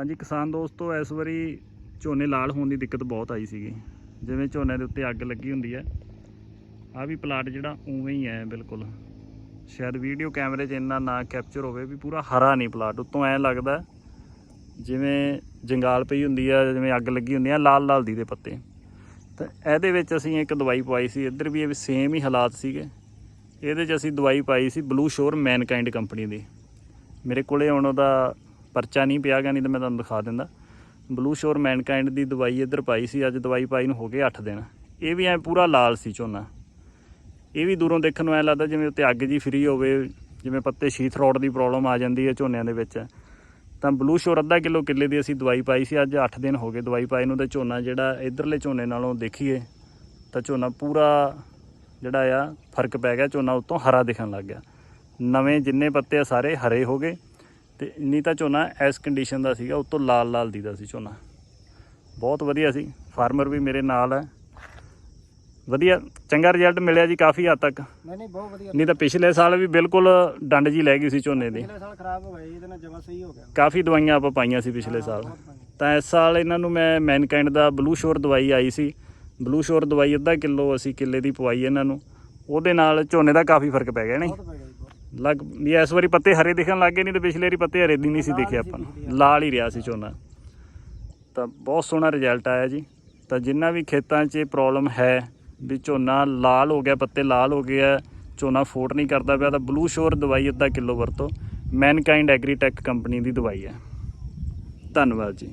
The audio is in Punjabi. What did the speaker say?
ਹਾਂਜੀ, ਕਿਸਾਨ ਦੋਸਤੋ, ਇਸ ਵਾਰੀ ਝੋਨੇ ਲਾਲ ਹੋਣ ਦੀ ਦਿੱਕਤ ਬਹੁਤ ਆਈ ਸੀਗੀ। ਜਿਵੇਂ ਝੋਨੇ ਦੇ ਉੱਤੇ ਅੱਗ ਲੱਗੀ ਹੁੰਦੀ ਹੈ ਆ ਵੀ ਪਲਾਟ ਜਿਹੜਾ ਉਵੇਂ ਹੀ ਹੈ, ਬਿਲਕੁਲ। ਸ਼ਾਇਦ ਵੀਡੀਓ ਕੈਮਰੇ 'ਚ ਇੰਨਾ ਨਾ ਕੈਪਚਰ ਹੋਵੇ ਵੀ ਪੂਰਾ ਹਰਾ ਨਹੀਂ ਪਲਾਟ। ਉੱਤੋਂ ਐ ਲੱਗਦਾ, ਜਿਵੇਂ ਜੰਗਾਲ ਪਈ ਹੁੰਦੀ ਆ, ਜਿਵੇਂ ਅੱਗ ਲੱਗੀ ਹੁੰਦੀ ਆ, ਲਾਲ ਲਾਲ ਦੀ ਦੇ ਪੱਤੇ। ਤਾਂ ਇਹਦੇ ਵਿੱਚ ਅਸੀਂ ਇੱਕ ਦਵਾਈ ਪਾਈ ਸੀ, ਇੱਧਰ ਵੀ ਇਹ ਸੇਮ ਹੀ ਹਾਲਾਤ ਸੀਗੇ। ਇਹਦੇ 'ਚ ਅਸੀਂ ਦਵਾਈ ਪਾਈ ਸੀ ਬਲੂ ਸ਼ੋਰ ਮੈਨਕਾਈਂਡ ਕੰਪਨੀ ਦੀ। ਮੇਰੇ ਕੋਲੇ ਹੁਣ ਉਹਦਾ ਪਰਚਾ ਨਹੀਂ ਪਿਆ ਗਿਆ, ਨਹੀਂ ਤਾਂ ਮੈਂ ਤੁਹਾਨੂੰ ਦਿਖਾ ਦਿੰਦਾ। ਬਲੂ ਸ਼ੋਰ ਮੈਨਕਾਈਂਡ ਦੀ ਦਵਾਈ ਇੱਧਰ ਪਾਈ ਸੀ, ਅੱਜ ਦਵਾਈ ਪਾਈ ਨੂੰ ਹੋ ਗਏ 8 ਦਿਨ। ਇਹ ਵੀ ਐ ਪੂਰਾ ਲਾਲ ਸੀ ਝੋਨਾ। ਇਹ ਵੀ ਦੂਰੋਂ ਦੇਖਣ ਨੂੰ ਐ ਲੱਗਦਾ ਜਿਵੇਂ ਉੱਤੇ ਅੱਗ ਜੀ ਫਰੀ ਹੋਵੇ, ਜਿਵੇਂ ਪੱਤੇ ਸ਼ੀਥ ਰੋਡ ਦੀ ਪ੍ਰੋਬਲਮ ਆ ਜਾਂਦੀ ਹੈ ਝੋਨਿਆਂ ਦੇ ਵਿੱਚ। ਤਾਂ ਬਲੂ ਸ਼ੋਰ ਅੱਧਾ ਕਿਲੋ ਕਿੱਲੇ ਦੀ ਅਸੀਂ ਦਵਾਈ ਪਾਈ ਸੀ, ਅੱਜ 8 ਦਿਨ ਹੋ ਗਏ ਦਵਾਈ ਪਾਈ ਨੂੰ, ਤੇ ਝੋਨਾ ਜਿਹੜਾ ਇਧਰਲੇ ਝੋਨੇ ਨਾਲੋਂ ਦੇਖੀਏ, ਤਾਂ ਝੋਨਾ ਪੂਰਾ ਜਿਹੜਾ ਆ, ਫ਼ਰਕ ਪੈ ਗਿਆ, ਝੋਨਾ ਉਤੋਂ ਹਰਾ ਦਿਖਣ ਲੱਗ ਗਿਆ। ਨਵੇਂ ਜਿੰਨੇ ਪੱਤੇ ਆ, ਸਾਰੇ ਹਰੇ ਹੋ ਗਏ। ਤੇ ਨਹੀਂ ਤਾਂ ਝੋਨਾ ਇਸ ਕੰਡੀਸ਼ਨ ਦਾ ਸੀਗਾ ਉਤੋਂ ਲਾਲ ਲਾਲ ਦੀਦਾ ਸੀ ਝੋਨਾ। ਬਹੁਤ ਵਧੀਆ ਸੀ ਫਾਰਮਰ ਵੀ ਮੇਰੇ ਨਾਲ ਹੈ। ਵਧੀਆ ਚੰਗਾ ਰਿਜ਼ਲਟ ਮਿਲਿਆ ਜੀ ਕਾਫੀ ਹੱਦ ਤੱਕ। ਨਹੀਂ ਨਹੀਂ ਬਹੁਤ ਵਧੀਆ। ਨਹੀਂ ਤਾਂ ਪਿਛਲੇ ਸਾਲ ਵੀ ਬਿਲਕੁਲ ਡੰਡ ਜੀ ਲੈ ਗਈ ਸੀ ਝੋਨੇ ਦੀ। ਪਿਛਲੇ ਸਾਲ ਖਰਾਬ ਹੋ ਗਏ ਇਹਦੇ ਨਾਲ ਜਮਾ ਸਹੀ ਹੋ ਗਿਆ। ਕਾਫੀ ਦਵਾਈਆਂ ਆਪਾਂ ਪਾਈਆਂ ਸੀ ਪਿਛਲੇ ਸਾਲ। ਤਾਂ ਇਸ ਸਾਲ ਇਹਨਾਂ ਨੂੰ ਮੈਂ ਮੈਨਕਾਈਂਡ ਦਾ ਬਲੂ ਸ਼ੋਰ ਦਵਾਈ ਆਈ ਸੀ। ਬਲੂ ਸ਼ੋਰ ਦਵਾਈ ਅੱਧਾ ਕਿਲੋ ਅਸੀਂ ਕਿੱਲੇ ਦੀ ਪਵਾਈ ਇਹਨਾਂ ਨੂੰ। ਉਹਦੇ ਨਾਲ ਝੋਨੇ ਦਾ ਕਾਫੀ ਫ਼ਰਕ ਪੈ ਗਿਆ ਨਹੀਂ? ਲੱਗ ਵੀ ਇਸ ਵਾਰੀ ਪੱਤੇ ਹਰੇ ਦਿਖਣ ਲੱਗ ਨਹੀਂ ਤੇ ਪਿਛਲੇ ਵਾਰੀ ਪੱਤੇ ਹਰੇ ਦੀ ਨਹੀਂ ਸੀ ਦੇਖਿਆ ਆਪਾਂ ਨੂੰ। ਲਾਲ ਹੀ ਰਿਹਾ ਸੀ ਝੋਨਾ। ਤਾਂ ਬਹੁਤ ਸੋਹਣਾ ਰਿਜ਼ਲਟ ਆਇਆ ਜੀ। ਤਾਂ ਜਿੰਨਾ ਵੀ ਖੇਤਾਂ 'ਚ ਪ੍ਰੋਬਲਮ ਹੈ ਵੀ ਝੋਨਾ ਲਾਲ ਹੋ ਗਿਆ ਪੱਤੇ ਲਾਲ ਹੋ ਗਏ ਆ ਝੋਨਾ ਫੋਟ ਨਹੀਂ ਕਰਦਾ ਪਿਆ ਤਾਂ ਬਲੂ ਸ਼ੋਰ ਦਵਾਈ ਅੱਧਾ ਕਿਲੋ ਵਰਤੋ। ਮੈਨਕਾਈਂਡ ਐਗਰੀਟੈਕ ਕੰਪਨੀ ਦੀ ਦਵਾਈ ਹੈ। ਧੰਨਵਾਦ ਜੀ।